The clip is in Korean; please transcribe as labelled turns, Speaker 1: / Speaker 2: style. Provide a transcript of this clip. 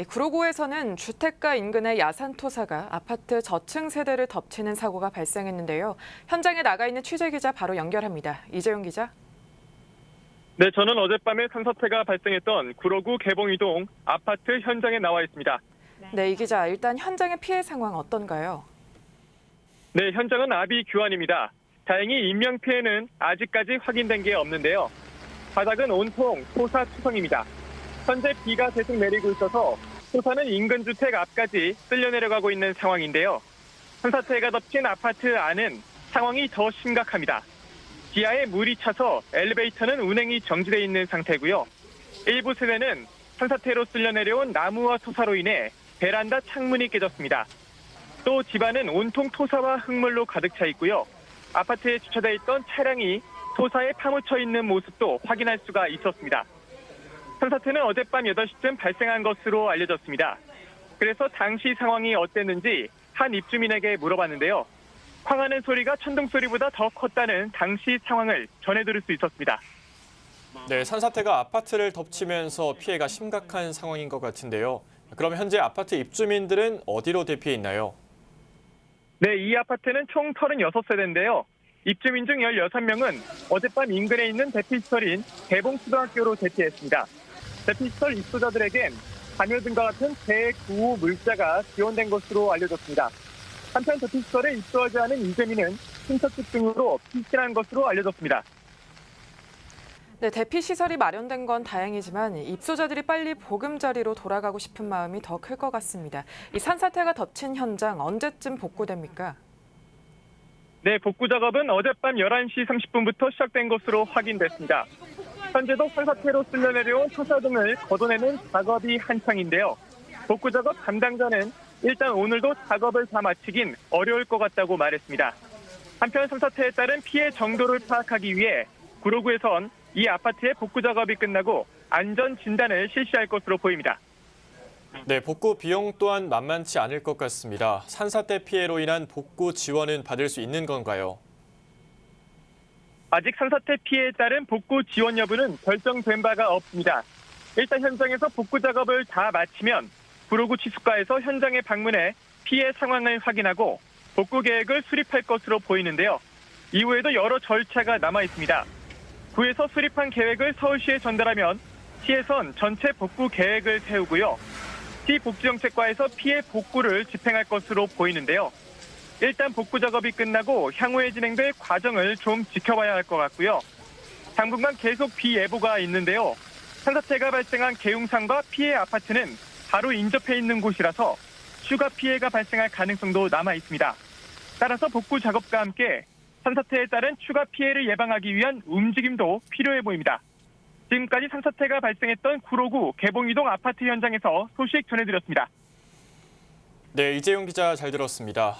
Speaker 1: 이 구로구에서는 주택가 인근의 야산 토사가 아파트 저층 세대를 덮치는 사고가 발생했는데요. 현장에 나가 있는 취재 기자 바로 연결합니다. 이재용 기자.
Speaker 2: 네, 저는 어젯밤에 산사태가 발생했던 구로구 개봉이동 아파트 현장에 나와 있습니다.
Speaker 1: 네, 이 기자 일단 현장의 피해 상황 어떤가요?
Speaker 2: 네, 현장은 아비 규환입니다. 다행히 인명 피해는 아직까지 확인된 게 없는데요. 바닥은 온통 토사 투성입니다. 현재 비가 계속 내리고 있어서 토사는 인근 주택 앞까지 쓸려 내려가고 있는 상황인데요. 산사태가 덮친 아파트 안은 상황이 더 심각합니다. 지하에 물이 차서 엘리베이터는 운행이 정지돼 있는 상태고요. 일부 세대는 산사태로 쓸려 내려온 나무와 토사로 인해 베란다 창문이 깨졌습니다. 또 집안은 온통 토사와 흙물로 가득 차 있고요. 아파트에 주차돼 있던 차량이 토사에 파묻혀 있는 모습도 확인할 수가 있었습니다. 산사태는 어젯밤 8시쯤 발생한 것으로 알려졌습니다. 그래서 당시 상황이 어땠는지 한 입주민에게 물어봤는데요. 쾅하는 소리가 천둥 소리보다 더 컸다는 당시 상황을 전해 들을 수 있었습니다.
Speaker 3: 네, 산사태가 아파트를 덮치면서 피해가 심각한 상황인 것 같은데요. 그럼 현재 아파트 입주민들은 어디로 대피해 있나요?
Speaker 2: 네, 이 아파트는 총 36세대인데요. 입주민 중 16명은 어젯밤 인근에 있는 대피시설인 대봉초등학교로 대피했습니다. 대피시설 입소자들에겐 감요 등과 같은 대구호 물자가 지원된 것으로 알려졌습니다. 한편 대피시설에 입소하지 않은 이재민은 친척집 등으로 피신한 것으로 알려졌습니다.
Speaker 1: 네, 대피 시설이 마련된 건 다행이지만 입소자들이 빨리 보금자리로 돌아가고 싶은 마음이 더 클 것 같습니다. 이 산사태가 덮친 현장 언제쯤 복구됩니까?
Speaker 2: 네, 복구 작업은 어젯밤 11시 30분부터 시작된 것으로 확인됐습니다. 현재도 산사태로 쓸려 내려온 토사 등을 걷어내는 작업이 한창인데요. 복구 작업 담당자는 일단 오늘도 작업을 다 마치긴 어려울 것 같다고 말했습니다. 한편 산사태에 따른 피해 정도를 파악하기 위해 구로구에선 이 아파트의 복구 작업이 끝나고 안전 진단을 실시할 것으로 보입니다.
Speaker 3: 네, 복구 비용 또한 만만치 않을 것 같습니다. 산사태 피해로 인한 복구 지원은 받을 수 있는 건가요?
Speaker 2: 아직 산사태 피해에 따른 복구 지원 여부는 결정된 바가 없습니다. 일단 현장에서 복구 작업을 다 마치면 구로구 치수과에서 현장에 방문해 피해 상황을 확인하고 복구 계획을 수립할 것으로 보이는데요. 이후에도 여러 절차가 남아 있습니다. 구에서 수립한 계획을 서울시에 전달하면 시에선 전체 복구 계획을 세우고요. 시 복지정책과에서 피해 복구를 집행할 것으로 보이는데요. 일단 복구 작업이 끝나고 향후에 진행될 과정을 좀 지켜봐야 할 것 같고요. 당분간 계속 비 예보가 있는데요. 산사태가 발생한 계웅산과 피해 아파트는 바로 인접해 있는 곳이라서 추가 피해가 발생할 가능성도 남아 있습니다. 따라서 복구 작업과 함께 산사태에 따른 추가 피해를 예방하기 위한 움직임도 필요해 보입니다. 지금까지 산사태가 발생했던 구로구 개봉이동 아파트 현장에서 소식 전해드렸습니다.
Speaker 3: 네, 이재용 기자 잘 들었습니다.